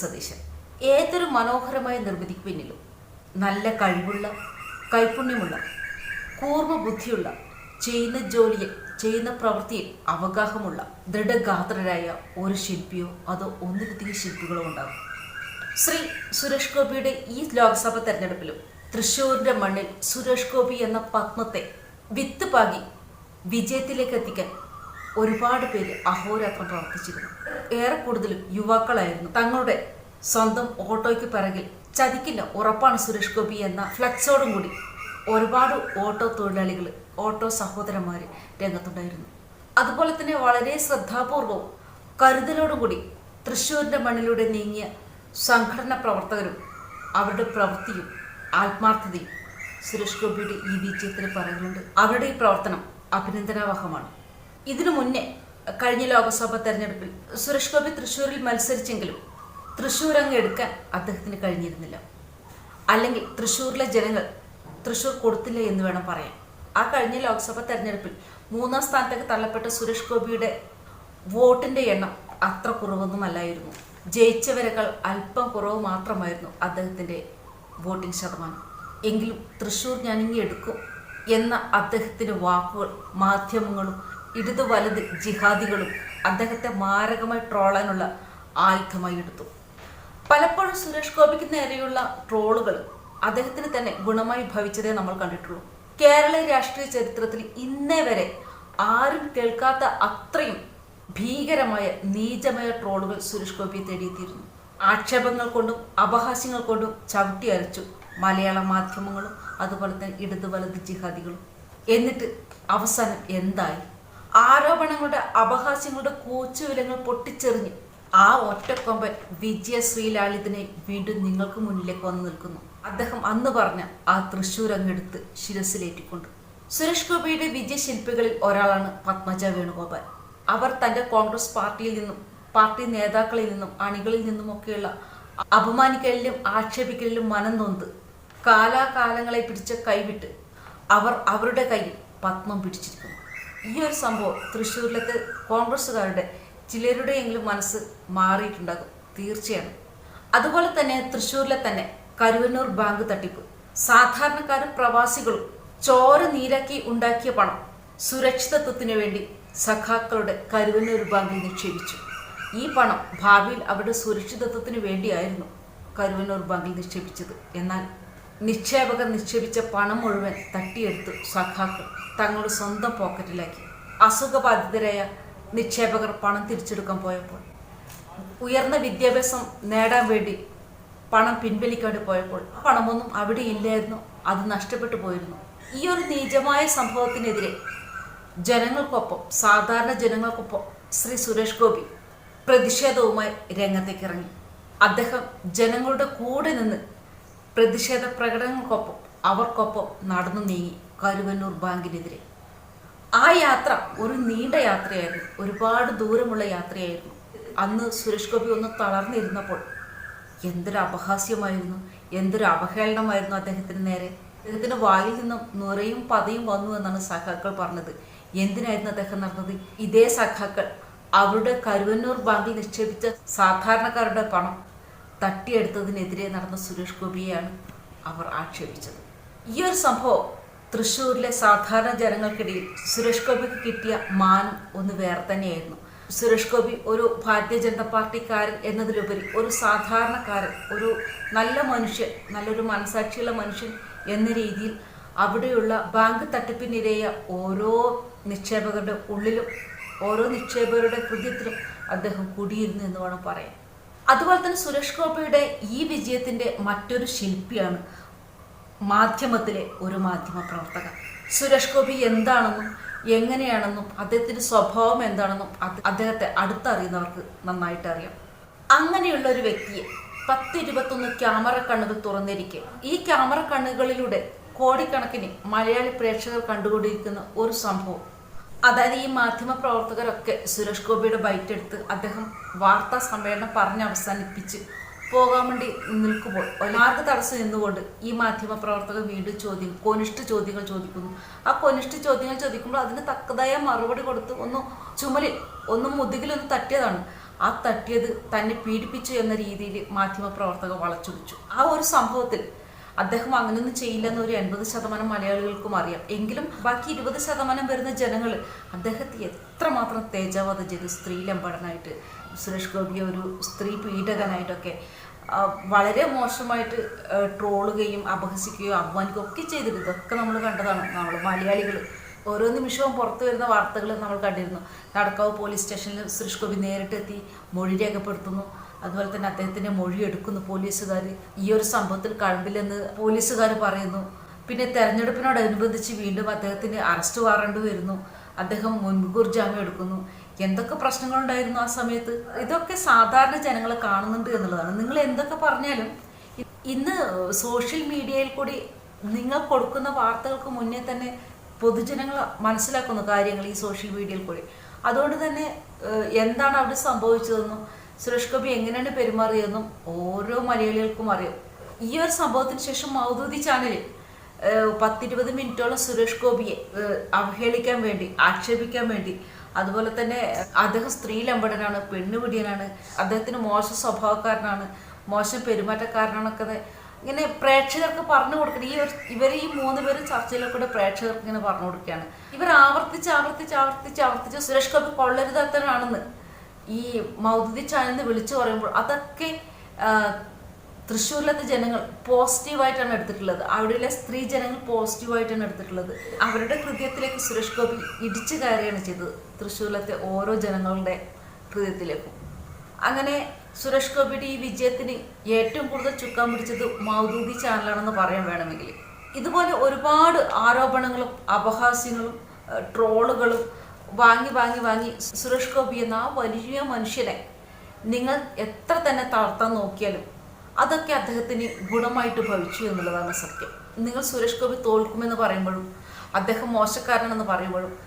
സതീശൻ. ഏതൊരു മനോഹരമായ നിർമ്മിതിക്ക് പിന്നിലും നല്ല കഴിവുള്ള കൈപുണ്യമുള്ള കൂർമ്മ ബുദ്ധിയുള്ള ചെയ്യുന്ന ജോലിയിൽ ചെയ്യുന്ന പ്രവൃത്തിയിൽ അവഗാഹമുള്ള ദൃഢഗാത്രരായ ഒരു ശില്പിയോ അതോ ഒന്നിലധികം ശില്പികളോ ഉണ്ടാകും. ശ്രീ സുരേഷ് ഗോപിയുടെ ഈ ലോക്സഭാ തെരഞ്ഞെടുപ്പിലും തൃശ്ശൂരിന്റെ മണ്ണിൽ സുരേഷ് ഗോപി എന്ന പത്മത്തെ വിത്ത് പാകി വിജയത്തിലേക്ക് എത്തിക്കാൻ ഒരുപാട് പേര് അഹോരാത്രം പ്രവർത്തിച്ചിരുന്നു. ഏറെ കൂടുതലും യുവാക്കളായിരുന്നു. തങ്ങളുടെ സ്വന്തം ഓട്ടോയ്ക്ക് പിറകിൽ ചതിക്കില്ല ഉറപ്പാണ് സുരേഷ് ഗോപി എന്ന ഫ്ലക്സോടും കൂടി ഒരുപാട് ഓട്ടോ തൊഴിലാളികൾ ഓട്ടോ സഹോദരന്മാർ രംഗത്തുണ്ടായിരുന്നു. അതുപോലെ തന്നെ വളരെ ശ്രദ്ധാപൂർവവും കരുതലോടും കൂടി തൃശ്ശൂരിന്റെ മണ്ണിലൂടെ നീങ്ങിയ സംഘടനാ പ്രവർത്തകരും അവരുടെ പ്രവൃത്തിയും ആത്മാർത്ഥതയും സുരേഷ് ഗോപിയുടെ ഈ വിജയത്തിന് പറയുന്നുണ്ട്. അവരുടെ ഈ പ്രവർത്തനം അഭിനന്ദനാവഹമാണ് ഇതിനു മുന്നേ കഴിഞ്ഞ ലോക്സഭാ തെരഞ്ഞെടുപ്പിൽ സുരേഷ് ഗോപി തൃശ്ശൂരിൽ മത്സരിച്ചെങ്കിലും തൃശ്ശൂർ അങ്ങ് എടുക്കാൻ അദ്ദേഹത്തിന് കഴിഞ്ഞിരുന്നില്ല. അല്ലെങ്കിൽ തൃശ്ശൂരിലെ ജനങ്ങൾ തൃശ്ശൂർ കൊടുത്തില്ല എന്ന് വേണം പറയാൻ. ആ കഴിഞ്ഞ ലോക്സഭാ തെരഞ്ഞെടുപ്പിൽ മൂന്നാം സ്ഥാനത്തേക്ക് തള്ളപ്പെട്ട സുരേഷ് ഗോപിയുടെ വോട്ടിന്റെ എണ്ണം അത്ര കുറവൊന്നുമല്ലായിരുന്നു ജയിച്ചവരെക്കാൾ അല്പം കുറവ് മാത്രമായിരുന്നു അദ്ദേഹത്തിന്റെ വോട്ടിംഗ് ശതമാനം. എങ്കിലും തൃശ്ശൂർ ഞാനിങ്ങി എടുക്കും എന്ന അദ്ദേഹത്തിന്റെ വാക്കുകൾ മാധ്യമങ്ങളും ഇടതു വലത് ജിഹാദികളും അദ്ദേഹത്തെ മാരകമായി ട്രോളാനുള്ള ആയുധമായി എടുത്തു. പലപ്പോഴും സുരേഷ് ഗോപിക്ക് നേരെയുള്ള ട്രോളുകൾ അദ്ദേഹത്തിന് തന്നെ ഗുണമായി ഭവിച്ചതേ നമ്മൾ കണ്ടിട്ടുള്ളൂ. കേരള രാഷ്ട്രീയ ചരിത്രത്തിൽ ഇന്നേ വരെ ആരും കേൾക്കാത്ത അത്രയും ഭീകരമായ നീചമായ ട്രോളുകൾ സുരേഷ് ഗോപിയെ തേടിയെത്തിയിരുന്നു. ആക്ഷേപങ്ങൾ കൊണ്ടും അപഹാസ്യങ്ങൾ കൊണ്ടും ചവിട്ടി അരച്ചു മലയാള മാധ്യമങ്ങളും അതുപോലെ തന്നെ ഇടതു വലത് ജിഹാദികളും. എന്നിട്ട് അവസാനം എന്തായി? ആരോപണങ്ങളുടെ അപഹാസ്യങ്ങളുടെ കൂച്ചുവിലങ്ങൾ പൊട്ടിച്ചെറിഞ്ഞ് ആ ഒറ്റക്കൊമ്പൻ വിജയ ശ്രീലാളിതനെ വീണ്ടും നിങ്ങൾക്ക് മുന്നിലേക്ക് വന്നു നിൽക്കുന്നു. അദ്ദേഹം അന്ന് പറഞ്ഞ ആ തൃശ്ശൂർ അങ്ങെടുത്ത് ശിരസിലേറ്റിക്കൊണ്ട്. സുരേഷ് ഗോപിയുടെ വിജയശില്പികളിൽ ഒരാളാണ് പത്മജ വേണുഗോപാൽ. അവർ തന്റെ കോൺഗ്രസ് പാർട്ടിയിൽ നിന്നും പാർട്ടി നേതാക്കളിൽ നിന്നും അണികളിൽ നിന്നുമൊക്കെയുള്ള അപമാനിക്കലിലും ആക്ഷേപിക്കലിലും മനം നൊന്ത് കാലാകാലങ്ങളെ പിടിച്ച കൈവിട്ട് അവർ അവരുടെ കയ്യിൽ പത്മം പിടിച്ചിരിക്കുന്നു. ഈ ഒരു സംഭവം തൃശ്ശൂരിലത്തെ കോൺഗ്രസ്സുകാരുടെ ചിലരുടെയെങ്കിലും മനസ്സ് മാറിയിട്ടുണ്ടാകും തീർച്ചയാണ്. അതുപോലെ തന്നെ തൃശ്ശൂരിലെ തന്നെ കരുവന്നൂർ ബാങ്ക് തട്ടിപ്പ്. സാധാരണക്കാരും പ്രവാസികളും ചോര നീരാക്കി ഉണ്ടാക്കിയ പണം സുരക്ഷിതത്വത്തിനു വേണ്ടി സഖാക്കളുടെ കരുവന്നൂർ ബാങ്കിൽ നിക്ഷേപിച്ചു. ഈ പണം ഭാവിയിൽ അവരുടെ സുരക്ഷിതത്വത്തിനു വേണ്ടിയായിരുന്നു കരുവന്നൂർ ബാങ്കിൽ നിക്ഷേപിച്ചത്. എന്നാൽ നിക്ഷേപകർ നിക്ഷേപിച്ച പണം മുഴുവൻ തട്ടിയെടുത്ത് സഖാക്കൾ തങ്ങളുടെ സ്വന്തം പോക്കറ്റിലാക്കി. അസുഖബാധിതരായ നിക്ഷേപകർ പണം തിരിച്ചെടുക്കാൻ പോയപ്പോൾ ഉയർന്ന വിദ്യാഭ്യാസം നേടാൻ വേണ്ടി പണം പിൻവലിക്കാണ്ട് പോയപ്പോൾ പണമൊന്നും അവിടെ ഇല്ലായിരുന്നു അത് നഷ്ടപ്പെട്ടു പോയിരുന്നു. ഈ ഒരു നീചമായ സംഭവത്തിനെതിരെ ജനങ്ങൾക്കൊപ്പം സാധാരണ ജനങ്ങൾക്കൊപ്പം ശ്രീ സുരേഷ് ഗോപി പ്രതിഷേധവുമായി രംഗത്തേക്ക് ഇറങ്ങി അദ്ദേഹം ജനങ്ങളുടെ കൂടെ നിന്ന് പ്രതിഷേധ പ്രകടനങ്ങൾക്കൊപ്പം അവർക്കൊപ്പം നടന്നു നീങ്ങി കരുവന്നൂർ ബാങ്കിനെതിരെ. ആ യാത്ര ഒരു നീണ്ട യാത്രയായിരുന്നു. ഒരുപാട് ദൂരമുള്ള യാത്രയായിരുന്നു. അന്ന് സുരേഷ് ഗോപി ഒന്ന് തളർന്നിരുന്നപ്പോൾ എന്തൊരു അപഹാസ്യമായിരുന്നു എന്തൊരു അവഹേളനമായിരുന്നു അദ്ദേഹത്തിന് നേരെ. അദ്ദേഹത്തിന്റെ വായിൽ നിന്നും നുരയും പതയും വന്നു എന്നാണ് സഖാക്കൾ പറഞ്ഞത്. എന്തിനായിരുന്നു അദ്ദേഹം നടന്നത്? ഇതേ സഖാക്കൾ അവരുടെ കരുവന്നൂർ ബാങ്കിൽ നിക്ഷേപിച്ച സാധാരണക്കാരുടെ പണം തട്ടിയെടുത്തതിനെതിരെ നടന്ന സുരേഷ് ഗോപിയെയാണ് അവർ ആക്ഷേപിച്ചത്. ഈ ഒരു സംഭവം തൃശ്ശൂരിലെ സാധാരണ ജനങ്ങൾക്കിടയിൽ സുരേഷ് ഗോപിക്ക് കിട്ടിയ മാനം ഒന്ന് വേറെ തന്നെയായിരുന്നു. സുരേഷ് ഗോപി ഒരു ഭാരതീയ ജനതാ പാർട്ടിക്കാരൻ എന്നതിലുപരി ഒരു സാധാരണക്കാരൻ ഒരു നല്ല മനുഷ്യൻ നല്ലൊരു മനസാക്ഷിയുള്ള മനുഷ്യൻ എന്ന രീതിയിൽ അവിടെയുള്ള ബാങ്ക് തട്ടിപ്പിനിരയ ഓരോ നിക്ഷേപകരുടെ ഉള്ളിലും ഓരോ നിക്ഷേപകരുടെ ഹൃദയത്തിലും അദ്ദേഹം കുടിയിരുന്നു എന്ന് വേണം പറയാൻ. അതുപോലെ തന്നെ സുരേഷ് ഗോപിയുടെ ഈ വിജയത്തിന്റെ മറ്റൊരു ശില്പിയാണ് മാധ്യമത്തിലെ ഒരു മാധ്യമ പ്രവർത്തകൻ. സുരേഷ് ഗോപി എന്താണെന്നും എങ്ങനെയാണെന്നും അദ്ദേഹത്തിന്റെ സ്വഭാവം എന്താണെന്നും അദ്ദേഹത്തെ അടുത്തറിയുന്നവർക്ക് നന്നായിട്ട് അറിയാം. അങ്ങനെയുള്ള ഒരു വ്യക്തിയെ പത്ത് ഇരുപത്തൊന്ന് ക്യാമറ കണ്ണുകൾ തുറന്നിരിക്കെ ഈ ക്യാമറ കണ്ണുകളിലൂടെ കോടിക്കണക്കിന് മലയാളി പ്രേക്ഷകർ കണ്ടുകൊണ്ടിരിക്കുന്ന ഒരു സംഭവം അതായത് ഈ മാധ്യമ പ്രവർത്തകരൊക്കെ സുരേഷ് ഗോപിയുടെ ബൈറ്റ് എടുത്ത് അദ്ദേഹം വാർത്താ സമ്മേളനം പറഞ്ഞ് അവസാനിപ്പിച്ച് പോകാൻ വേണ്ടി നിൽക്കുമ്പോൾ ഒരു മാർഗ തടസ്സം നിന്നുകൊണ്ട് ഈ മാധ്യമ പ്രവർത്തകർ വീണ്ടും ചോദ്യം കൊനിഷ്ഠ ചോദ്യങ്ങൾ ചോദിക്കുന്നു. ആ കൊനിഷ്ഠ ചോദ്യങ്ങൾ ചോദിക്കുമ്പോൾ അതിന് തക്കതായ മറുപടി കൊടുത്ത് ഒന്ന് ചുമലിൽ ഒന്ന് മുതുകിലൊന്ന് തട്ടിയതാണ്. ആ തട്ടിയത് തന്നെ പീഡിപ്പിച്ചു എന്ന രീതിയിൽ മാധ്യമ പ്രവർത്തകർ വളച്ചൊടിച്ചു. ആ ഒരു സംഭവത്തിൽ അദ്ദേഹം അങ്ങനെയൊന്നും ചെയ്യില്ലെന്ന് ഒരു എൺപത് ശതമാനം മലയാളികൾക്കും അറിയാം. എങ്കിലും ബാക്കി ഇരുപത് ശതമാനം വരുന്ന ജനങ്ങൾ അദ്ദേഹത്തെ എത്രമാത്രം തേജാവധം ചെയ്തു സ്ത്രീ ലംബടനായിട്ട് സുരേഷ് ഗോപിയെ ഒരു സ്ത്രീ പീഡകനായിട്ടൊക്കെ വളരെ മോശമായിട്ട് ട്രോളുകയും അപഹസിക്കുകയും അപമാനിക്കുകയും ഒക്കെ ചെയ്തിരുന്നു. ഇതൊക്കെ നമ്മൾ കണ്ടതാണ്. നമ്മൾ മലയാളികൾ ഓരോ നിമിഷവും പുറത്തു വരുന്ന വാർത്തകൾ നമ്മൾ കണ്ടിരുന്നു. നടക്കാവ് പോലീസ് സ്റ്റേഷനിൽ സുരേഷ് ഗോപി നേരിട്ടെത്തി മൊഴി രേഖപ്പെടുത്തുന്നു. അതുപോലെ തന്നെ അദ്ദേഹത്തിന്റെ മൊഴി എടുക്കുന്നു പോലീസുകാർ ഈ ഒരു സംഭവത്തിൽ കഴമ്പില്ലെന്ന് പോലീസുകാർ പറയുന്നു. പിന്നെ തെരഞ്ഞെടുപ്പിനോടനുബന്ധിച്ച് വീണ്ടും അദ്ദേഹത്തിന് അറസ്റ്റ് വാറണ്ട് വരുന്നു. അദ്ദേഹം മുൻകൂർ ജാമ്യം എടുക്കുന്നു. എന്തൊക്കെ പ്രശ്നങ്ങളുണ്ടായിരുന്നു ആ സമയത്ത്? ഇതൊക്കെ സാധാരണ ജനങ്ങൾ കാണുന്നുണ്ട് എന്നുള്ളതാണ്. നിങ്ങൾ എന്തൊക്കെ പറഞ്ഞാലും ഇന്ന് സോഷ്യൽ മീഡിയയിൽ കൂടി നിങ്ങൾ കൊടുക്കുന്ന വാർത്തകൾക്ക് മുന്നേ തന്നെ പൊതുജനങ്ങൾ മനസ്സിലാക്കുന്ന കാര്യങ്ങൾ ഈ സോഷ്യൽ മീഡിയയിൽ കൂടി. അതുകൊണ്ട് തന്നെ എന്താണ് അവിടെ സംഭവിച്ചതെന്നും സുരേഷ് ഗോപി എങ്ങനെയാണ് പെരുമാറിയതെന്നും ഓരോ മലയാളികൾക്കും അറിയാം. ഈ ഒരു സംഭവത്തിന് ശേഷം മൗദൂദി ചാനലിൽ പത്തിരുപത് മിനിറ്റോളം സുരേഷ് ഗോപിയെ അവഹേളിക്കാൻ വേണ്ടി ആക്ഷേപിക്കാൻ വേണ്ടി അതുപോലെ തന്നെ അദ്ദേഹം സ്ത്രീലമ്പടനാണ് പെണ്ണുപിടിയനാണ് അദ്ദേഹത്തിന് മോശം സ്വഭാവക്കാരനാണ് മോശം പെരുമാറ്റക്കാരനാണൊക്കെ ഇങ്ങനെ പ്രേക്ഷകർക്ക് പറഞ്ഞു കൊടുക്കണം. ഈ ഇവർ ഈ മൂന്ന് പേരും ചർച്ചയിലൊക്കെ പ്രേക്ഷകർക്ക് ഇങ്ങനെ പറഞ്ഞു കൊടുക്കുകയാണ്. ഇവർ ആവർത്തിച്ച് ആവർത്തിച്ച് ആവർത്തിച്ച് ആവർത്തിച്ച് സുരേഷ് ഗോപി കൊള്ളരുതാത്തവനാണെന്ന് ഈ മൗദൂദി ചാനലിൽ വിളിച്ചു പറയുമ്പോൾ അതൊക്കെ തൃശ്ശൂരിലത്തെ ജനങ്ങൾ പോസിറ്റീവായിട്ടാണ് എടുത്തിട്ടുള്ളത്. അവിടെയുള്ള സ്ത്രീ ജനങ്ങൾ പോസിറ്റീവായിട്ടാണ് എടുത്തിട്ടുള്ളത്. അവരുടെ ഹൃദയത്തിലേക്ക് സുരേഷ് ഗോപി ഇടിച്ചു കയറുകയാണ് ചെയ്തത് തൃശ്ശൂരിലത്തെ ഓരോ ജനങ്ങളുടെ ഹൃദയത്തിലേക്കും. അങ്ങനെ സുരേഷ് ഗോപിയുടെ ഈ വിജയത്തിന് ഏറ്റവും കൂടുതൽ ചുക്കാൻ പിടിച്ചത് മൗദൂദി ചാനലാണെന്ന് പറയാൻ വേണമെങ്കിൽ. ഇതുപോലെ ഒരുപാട് ആരോപണങ്ങളും അപഹാസ്യങ്ങളും ട്രോളുകളും വാങ്ങി വാങ്ങി വാങ്ങി. സുരേഷ് ഗോപി എന്ന ആ വലിയ മനുഷ്യനെ നിങ്ങൾ എത്ര തന്നെ തളർത്താൻ നോക്കിയാലും അതൊക്കെ അദ്ദേഹത്തിന് ഗുണമായിട്ട് ഭവിച്ചു എന്നുള്ളതാണ് സത്യം. നിങ്ങൾ സുരേഷ് ഗോപി തോൽക്കുമെന്ന് പറയുമ്പോഴും അദ്ദേഹം മോശക്കാരനെന്ന് പറയുമ്പോഴും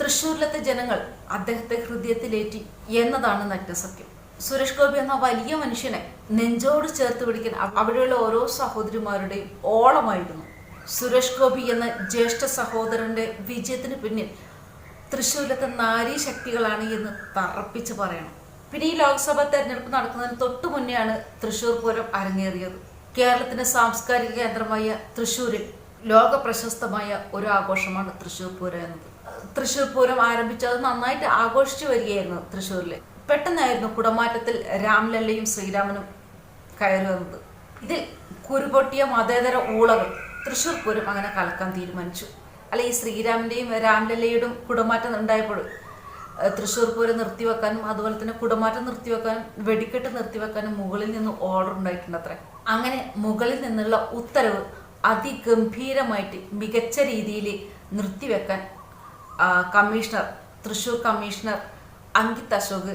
തൃശ്ശൂരിലത്തെ ജനങ്ങൾ അദ്ദേഹത്തെ ഹൃദയത്തിലേറ്റി എന്നതാണ് സത്യം. സുരേഷ് ഗോപി എന്ന വലിയ മനുഷ്യനെ നെഞ്ചോട് ചേർത്ത് പിടിക്കാൻ അവ- അവിടെയുള്ള ഓരോ സഹോദരിമാരുടെയും ഓളമായിരുന്നു. സുരേഷ് ഗോപി എന്ന ജ്യേഷ്ഠ സഹോദരന്റെ വിജയത്തിന് പിന്നിൽ തൃശ്ശൂരിലത്തെ നാരീ ശക്തികളാണ് എന്ന് തറപ്പിച്ച് പറയണം. പിന്നെ ഈ ലോക്സഭാ തെരഞ്ഞെടുപ്പ് നടക്കുന്നതിന് തൊട്ടു മുന്നെയാണ് തൃശ്ശൂർ പൂരം അരങ്ങേറിയത്. കേരളത്തിന്റെ സാംസ്കാരിക കേന്ദ്രമായ തൃശ്ശൂരിൽ ലോക പ്രശസ്തമായ ഒരു ആഘോഷമാണ് തൃശ്ശൂർ പൂരം എന്നത്. തൃശ്ശൂർ പൂരം ആരംഭിച്ചത് നന്നായിട്ട് ആഘോഷിച്ചു വരികയായിരുന്നു തൃശ്ശൂരിൽ പെട്ടെന്നായിരുന്നു കുടമാറ്റത്തിൽ രാംലല്ലയും ശ്രീരാമനും കയറി വന്നത്. ഇതിൽ കുരുപൊട്ടിയ മതേതര ഊളകൾ തൃശ്ശൂർ പൂരം അങ്ങനെ കലക്കാൻ തീരുമാനിച്ചു. അല്ല ഈ ശ്രീരാമന്റെയും രാംലല്ലയുടെയും കുടമാറ്റം ഉണ്ടായപ്പോൾ തൃശ്ശൂർ പൂരം നിർത്തിവെക്കാനും അതുപോലെ തന്നെ കുടമാറ്റം നിർത്തിവെക്കാനും വെടിക്കെട്ട് നിർത്തിവെക്കാനും മുകളിൽ നിന്ന് ഓർഡർ ഉണ്ടായിട്ടുണ്ട് അത്ര അങ്ങനെ മുകളിൽ നിന്നുള്ള ഉത്തരവ് അതിഗംഭീരമായിട്ട് മികച്ച രീതിയിൽ നിർത്തിവെക്കാൻ കമ്മീഷണർ തൃശ്ശൂർ കമ്മീഷണർ അങ്കിത് അശോക്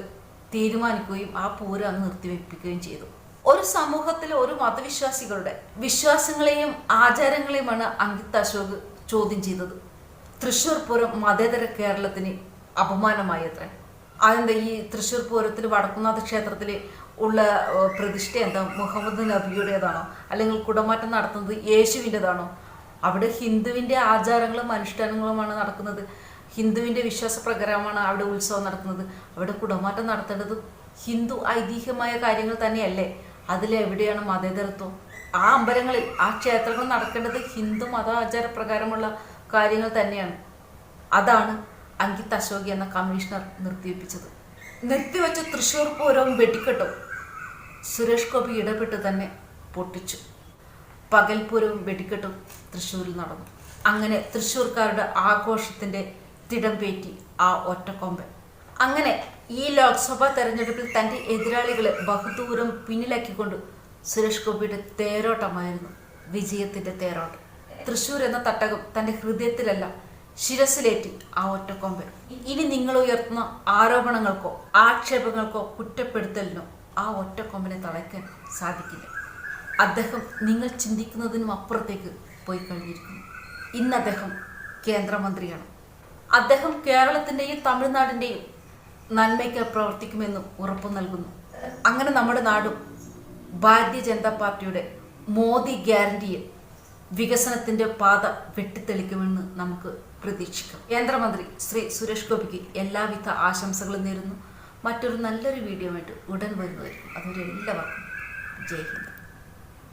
തീരുമാനിക്കുകയും ആ പൂരം അങ്ങ് നിർത്തിവെപ്പിക്കുകയും ചെയ്തു. ഒരു സമൂഹത്തിലെ ഒരു മതവിശ്വാസികളുടെ വിശ്വാസങ്ങളെയും ആചാരങ്ങളെയുമാണ് അങ്കിത് അശോക് ചോദ്യം ചെയ്തത്. തൃശ്ശൂർ പൂരം മതേതര കേരളത്തിന് അപമാനമായി അത്ര അതെന്താ ഈ തൃശ്ശൂർ പൂരത്തിൽ വടക്കുന്നാഥ ക്ഷേത്രത്തിൽ ഉള്ള പ്രതിഷ്ഠ എന്താ? മുഹമ്മദ് നബിയുടേതാണോ? അല്ലെങ്കിൽ കുടമാറ്റം നടത്തുന്നത് യേശുവിന്റെതാണോ? അവിടെ ഹിന്ദുവിന്റെ ആചാരങ്ങളും അനുഷ്ഠാനങ്ങളുമാണ് നടക്കുന്നത്. ഹിന്ദുവിന്റെ വിശ്വാസപ്രകാരമാണ് അവിടെ ഉത്സവം നടക്കുന്നത് അവിടെ കുടമാറ്റം നടത്തേണ്ടത് ഹിന്ദു ഐതിഹ്യമായ കാര്യങ്ങൾ തന്നെയല്ലേ? അതിലെവിടെയാണ് മതേതരത്വം? ആ അമ്പലങ്ങളിൽ ആ ക്ഷേത്രങ്ങൾ നടക്കേണ്ടത് ഹിന്ദു മത ആചാരപ്രകാരമുള്ള കാര്യങ്ങൾ തന്നെയാണ്. അതാണ് അങ്കിത് അശോകി എന്ന കമ്മീഷണർ നിർത്തിവെപ്പിച്ചത്. നിർത്തിവെച്ച തൃശ്ശൂർ പൂരവും വെടിക്കെട്ടും സുരേഷ് ഗോപി ഇടപെട്ട് തന്നെ പൊട്ടിച്ചു. പകൽപൂരവും വെടിക്കെട്ടും തൃശ്ശൂരിൽ നടന്നു. അങ്ങനെ തൃശ്ശൂർക്കാരുടെ ആഘോഷത്തിന്റെ തിടംപേറ്റി ആ ഒറ്റക്കൊമ്പൻ. അങ്ങനെ ഈ ലോക്സഭാ തെരഞ്ഞെടുപ്പിൽ തന്റെ എതിരാളികളെ ബഹുദൂരം പിന്നിലാക്കിക്കൊണ്ട് സുരേഷ് ഗോപിയുടെ തേരോട്ടമായിരുന്നു വിജയത്തിന്റെ തേരോട്ടം. തൃശ്ശൂർ എന്ന തട്ടകം തന്റെ ഹൃദയത്തിലല്ല ശിരസിലേറ്റി ആ ഒറ്റക്കൊമ്പൻ. ഇനി നിങ്ങൾ ഉയർത്തുന്ന ആരോപണങ്ങൾക്കോ ആക്ഷേപങ്ങൾക്കോ കുറ്റപ്പെടുത്തലിനോ ആ ഒറ്റക്കൊമ്പനെ തളയ്ക്കാൻ സാധിക്കില്ല. അദ്ദേഹം നിങ്ങൾ ചിന്തിക്കുന്നതിനും അപ്പുറത്തേക്ക് പോയി കഴിഞ്ഞിരിക്കുന്നു. ഇന്ന് അദ്ദേഹം കേന്ദ്രമന്ത്രിയാണ്. അദ്ദേഹം കേരളത്തിന്റെയും തമിഴ്നാടിന്റെയും നന്മയ്ക്ക് പ്രവർത്തിക്കുമെന്നും ഉറപ്പു നൽകുന്നു. അങ്ങനെ നമ്മുടെ നാടും ഭാരതീയ ജനതാ പാർട്ടിയുടെ മോദി ഗ്യാരണ്ടിയിൽ വികസനത്തിന്റെ പാത വെട്ടിത്തെളിക്കുമെന്ന് നമുക്ക് പ്രതീക്ഷിക്കാം. കേന്ദ്രമന്ത്രി ശ്രീ സുരേഷ് ഗോപിക്ക് എല്ലാവിധ ആശംസകളും നേരുന്നു. മറ്റൊരു നല്ലൊരു വീഡിയോ ആയിട്ട് ഉടൻ വരുന്നതായിരിക്കും. അതുവരെ എല്ലാവർക്കും ജയ് ഹിന്ദ്.